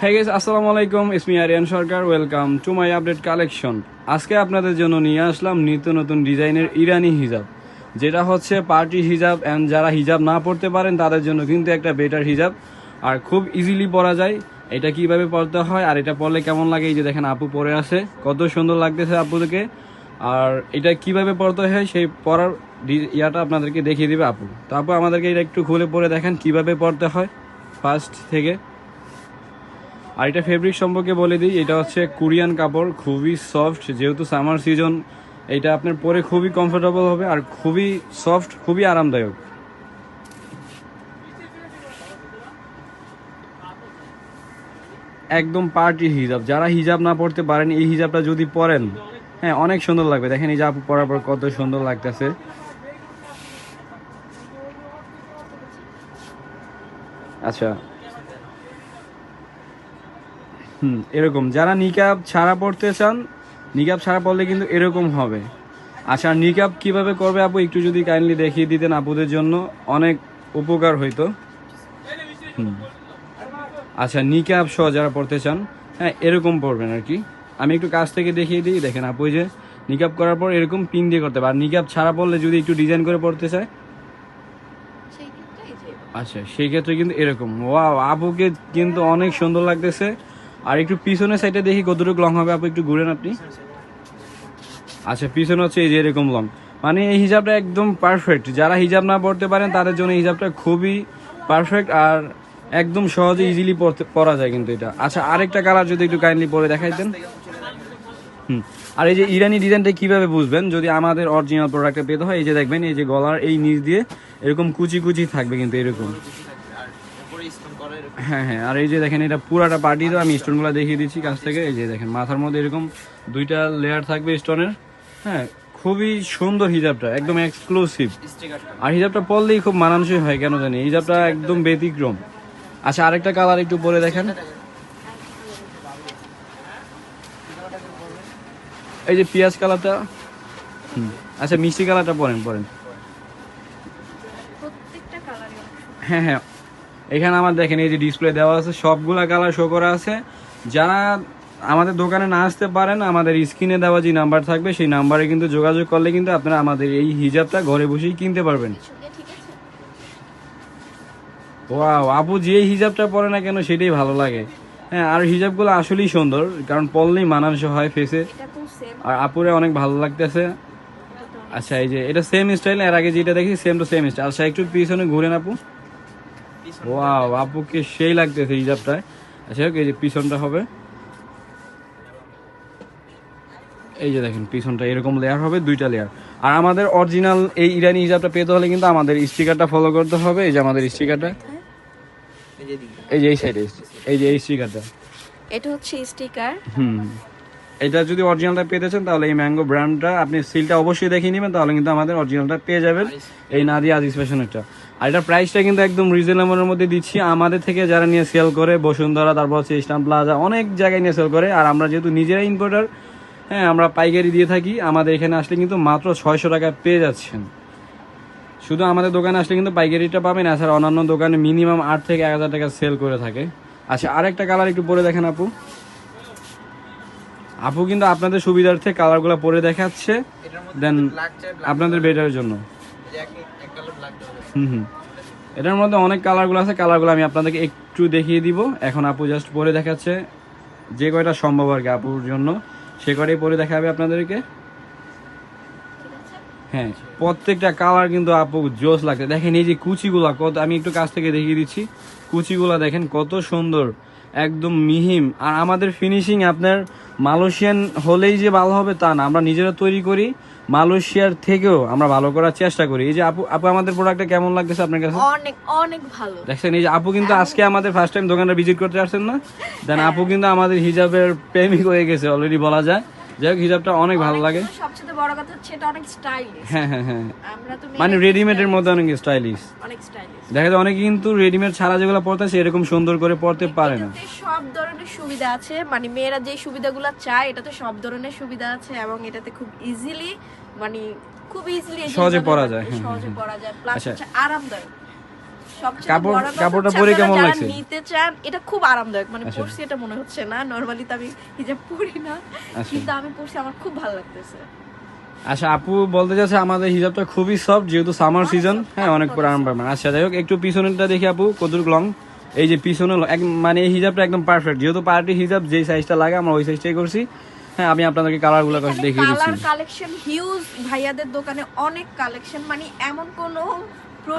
হ্যাঁ গেস আসসালামু আলাইকুম ইসমি Ariyan Sarkar welcome to my update collection আজকে আপনাদের জন্য নিয়ে আসলাম নিত্য নতুন ডিজাইনের ইরানি হিজাব, যেটা হচ্ছে পার্টি হিজাব অ্যান্ড যারা হিজাব না পড়তে পারেন, তাদের জন্য কিন্তু একটা বেটার হিজাব। আর খুব ইজিলি পরা যায়। এটা কীভাবে পড়তে হয় আর এটা পরলে কেমন লাগে, এই যে দেখেন আপু পরে আছে। কত সুন্দর লাগতেছে আপুদেরকে আর এটা কীভাবে পড়তে হয়, সেই পরার ইয়াটা আপনাদেরকে দেখিয়ে দিবে আপু। তো আপু, আমাদেরকে এটা একটু খুলে পরে দেখেন কীভাবে পড়তে হয় ফার্স্ট থেকে। আর এটা ফেব্রিক সম্পর্কে বলে দিই, এটা হচ্ছে কোরিয়ান কাপড়, খুবই সফট যেহেতু সামার সিজন এটা আপনার পরে খুবই কমফোর্টেবল হবে আর খুবই সফট খুবই আরামদায়ক। একদম পার্টি হিজাব, যারা হিজাব না পড়তে পারেন, এই হিজাবটা যদি পরেন হ্যাঁ অনেক সুন্দর লাগবে। দেখেন এই পরার পর কত সুন্দর লাগতেছে। আচ্ছা হুম এরকম। যারা নিকাব ছাড়া পড়তে চান নিকাব ছাড়া পড়লে কিন্তু এরকম হবে। আচ্ছা নিকাব কীভাবে করবে আপু? একটু যদি কাইন্ডলি দেখিয়ে দিতেন আপুদের জন্য। অনেক উপকার হইতো। হুম। আচ্ছা নিকাব সহ যারা পড়তে চান হ্যাঁ এরকম পড়বেন আর কি। আমি একটু কাছ থেকে দেখিয়ে দিই। দেখেন আপু যে নিকাব করার পর এরকম পিন দিয়ে করতে হবে আর নিকাব ছাড়া পড়লে যদি একটু ডিজাইন করে পড়তে চায়? আচ্ছা সেই ক্ষেত্রে কিন্তু এরকম। ওয়াও আপুকে কিন্তু অনেক সুন্দর লাগতেছে। আর একটু পিছনের সাইডে দেখি কতটুকু লং হবে। আপু, একটু ঘুরেন আপনি। আচ্ছা পিছনে হচ্ছে এই যে এরকম লং মানে এই হিজাবটা একদম পারফেক্ট যারা হিজাব না পড়তে পারেন, তাদের জন্য হিজাবটা খুবই পারফেক্ট আর একদম সহজে ইজিলি পড়তে পরা যায় কিন্তু এটা। আচ্ছা আরেকটা কালার যদি একটু কাইন্ডলি পরে দেখাইতেন হুম, আর এই যে ইরানি ডিজাইনটা কীভাবে বুঝবেন? যদি আমাদের অরিজিনাল প্রোডাক্টটা পেতে হয়, এই যে দেখবেন, এই যে গলার এই নিচ দিয়ে এরকম কুচি কুচি থাকবে কিন্তু এরকম। হ্যাঁ হ্যাঁ। আর এই যে দেখেন এটা পুরাটা পার্টি তো আমি স্টোনগুলো দেখিয়ে দিচ্ছি কাছ থেকে। এই যে দেখেন মাথার মধ্যে এরকম দুইটা লেয়ার থাকবে স্টোনের। হ্যাঁ খুবই সুন্দর হিজাবটা একদম এক্সক্লুসিভ আর হিজাবটা পরলেই খুব মানানসই হয় কেন জানি? হিজাবটা একদম ব্যতিক্রম। আচ্ছা আরেকটা কালার একটু পরে দেখেন। এই যে পেঁয়াজ কালারটা। আচ্ছা মিষ্টি কালারটা পরেন পরেন। হ্যাঁ হ্যাঁ এখানে আমার দেখেন এই যে ডিসপ্লে দেওয়া আছে সবগুলা কালার শো করা আছে। যারা আমাদের দোকানে না আসতে পারেন আমাদের স্ক্রিনে দেওয়া যে নাম্বার থাকবে সেই নাম্বারে কিন্তু যোগাযোগ করলে কিন্তু আপনারা আমাদের এই হিজাবটা ঘরে বসেই কিনতে পারবেন। ওয়াও আপু যে হিজাবটা পরে না কেন সেটাই ভালো লাগে। হ্যাঁ আর হিজাবগুলো আসলেই সুন্দর কারণ পরলেই মানানসই হয় ফেসে আর আপুরে অনেক ভালো লাগতেছে। আচ্ছা এই যে এটা সেম স্টাইল এর আগে যেটা দেখি সেম টু সেম স্টাইল আচ্ছা একটু পিছনে ঘুরেন আপু। ওয়াও আপুকে সেই লাগতেছে হিজাবটায় আচ্ছা হোক, এই যে পিছনটা হবে। এই যে দেখেন পিছনটা এরকম লেয়ার হবে দুইটা লেয়ার আর আমাদের অরিজিনাল এই ইরানি হিজাবটা পেতে হলে কিন্তু আমাদের স্টিকারটা ফলো করতে হবে এই যে আমাদের স্টিকারটা এই যে এই সাইডে এই যে এই স্টিকারটা এটা হচ্ছে স্টিকার হুম। এটা যদি অরিজিনালটা পেতে চান তাহলে এই ম্যাঙ্গো ব্র্যান্ডটা আপনি সিলটা অবশ্যই দেখিয়ে নেবেন তাহলে কিন্তু আমাদের অরিজিনালটা পেয়ে যাবেন। এই নাদিয়া আজিজ ফ্যাশনেরটা আর এটার প্রাইসটা কিন্তু একদম রিজনেবলের মধ্যে দিচ্ছি। আমাদের থেকে যারা নিয়ে সেল করে বসুন্ধরা তারপর হচ্ছে ইসলাম প্লাজা অনেক জায়গায় নিয়ে সেল করে। আর আমরা যেহেতু নিজেরাই ইম্পোর্টার হ্যাঁ আমরা পাইকারি দিয়ে থাকি। আমাদের এখানে আসলে কিন্তু মাত্র ছয়শো টাকা পেয়ে যাচ্ছেন। শুধু আমাদের দোকানে আসলে কিন্তু পাইকারিটা পাবেন এছাড়া অন্যান্য দোকানে মিনিমাম আট থেকে এক হাজার টাকা সেল করে থাকে। আচ্ছা আরেকটা কালার একটু পরে দেখেন আপু। আপু কিন্তু আপনাদের সুবিধার্থে কালারগুলো পরে দেখাচ্ছে। দেন আপনাদের বেটারের জন্য। হুম হুম। এটার মধ্যে অনেক কালারগুলো আছে, কালারগুলো আমি আপনাদেরকে একটু দেখিয়ে দিব। এখন আপু জাস্ট পরে দেখাচ্ছে। যে কয়টা সম্ভব আর কি আপুর জন্য, সে কয়টাই পরে দেখাবে আপনাদেরকে। হ্যাঁ প্রত্যেকটা কালার কিন্তু আপু জোস লাগছে। দেখেন এই যে কুচিগুলা, কত আমি একটু কাছ থেকে দেখিয়ে দিচ্ছি। কুচিগুলা দেখেন কত সুন্দর, একদম মিহিম। আর আমাদের ফিনিশিং আপনার মালয়েশিয়ান হলেই যে ভালো হবে তা না। আমরা নিজেরা তৈরি করি মালয়েশিয়ার থেকেও আমরা ভালো করার চেষ্টা করি। এই যে আপু আপু আমাদের প্রোডাক্টটা কেমন লাগতেছে আপনার কাছে? অনেক অনেক ভালো। দেখছেন এই যে আপু কিন্তু আজকে আমাদের ফার্স্ট টাইম দোকানটা ভিজিট করতে আসছেন না? দেন আপু কিন্তু আমাদের হিজাবের প্রেমিক হয়ে গেছে অলরেডি বলা যায়। যাই হোক হিজাবটা অনেক ভালো লাগে। সবচেয়ে বড় কথা হচ্ছে এটা অনেক স্টাইলিশ হ্যাঁ হ্যাঁ হ্যাঁ। আমরা তো মানে রেডিমেডের মধ্যে অনেক স্টাইলিশ অনেক স্টাইলিশ দেখা যায় অনেকে কিন্তু রেডিমেড ছাড়া যেগুলো পড়তেছে এরকম সুন্দর করে পড়তে পারে না। সব ধরনের সুবিধা আছে। মানে মেয়েরা যে সুবিধাগুলো চায় এটাতে সব ধরনের সুবিধা আছে এবং এটাতে খুব ইজিলি মানে খুব ইজিলি সহজে পরা যায়, হ্যাঁ, সহজে হ্যাঁ, পরা যায়। প্লাস আচ্ছা। আরামদায়ক। কাপড়- কাপড়টা পরে কেমন লাগছে? নিতে চান এটা খুব আরামদায়ক। মানে আচ্ছা। পরছি এটা মনে হচ্ছে না। নরমালি তো আমি হিজাব পরি না আচ্ছা। কিন্তু আমি পরছি আমার খুব ভালো লাগতেছে। আচ্ছা আপু বলতে চাচ্ছে আমাদের হিজাবটা খুবই সফট যেহেতু সামার সিজন হ্যাঁ অনেক পরে আরাম পাবেন আচ্ছা যাই হোক একটু পিছনেরটা দেখি আপু কতটুকু লং এই যে পিছনে মানে এই হিজাবটা একদম পারফেক্ট যেহেতু পার্টি হিজাব যেই সাইজটা লাগে আমরা ওই সাইজটাই করছি। হ্যাঁ আমি আপনাদেরকে কালারগুলো দেখিয়ে দিচ্ছি। কালার কালেকশন হিউজ ভাইয়াদের দোকানে অনেক কালেকশন মানে এমন কোন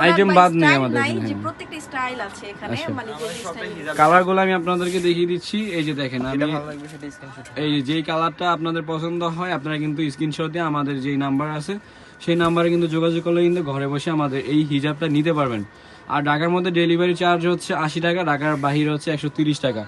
Item বাদ নেই আমাদের এখানে, যে হ্যাঁ। প্রত্যেকটা স্টাইল আছে এখানে আচ্ছা। মানে যে স্টাইল কালারগুলো আমি আপনাদেরকে দেখিয়ে দিচ্ছি এই যে দেখেন আমি এই যে যেই কালারটা আপনাদের পছন্দ হয় আপনারা কিন্তু স্ক্রিনশট দিয়ে আমাদের যেই নাম্বার আছে সেই নাম্বারে কিন্তু যোগাযোগ করলে কিন্তু ঘরে বসে আমাদের এই হিজাবটা নিতে পারবেন আর ঢাকার মধ্যে ডেলিভারি চার্জ হচ্ছে আশি টাকা ঢাকার বাহির হচ্ছে একশো তিরিশ টাকা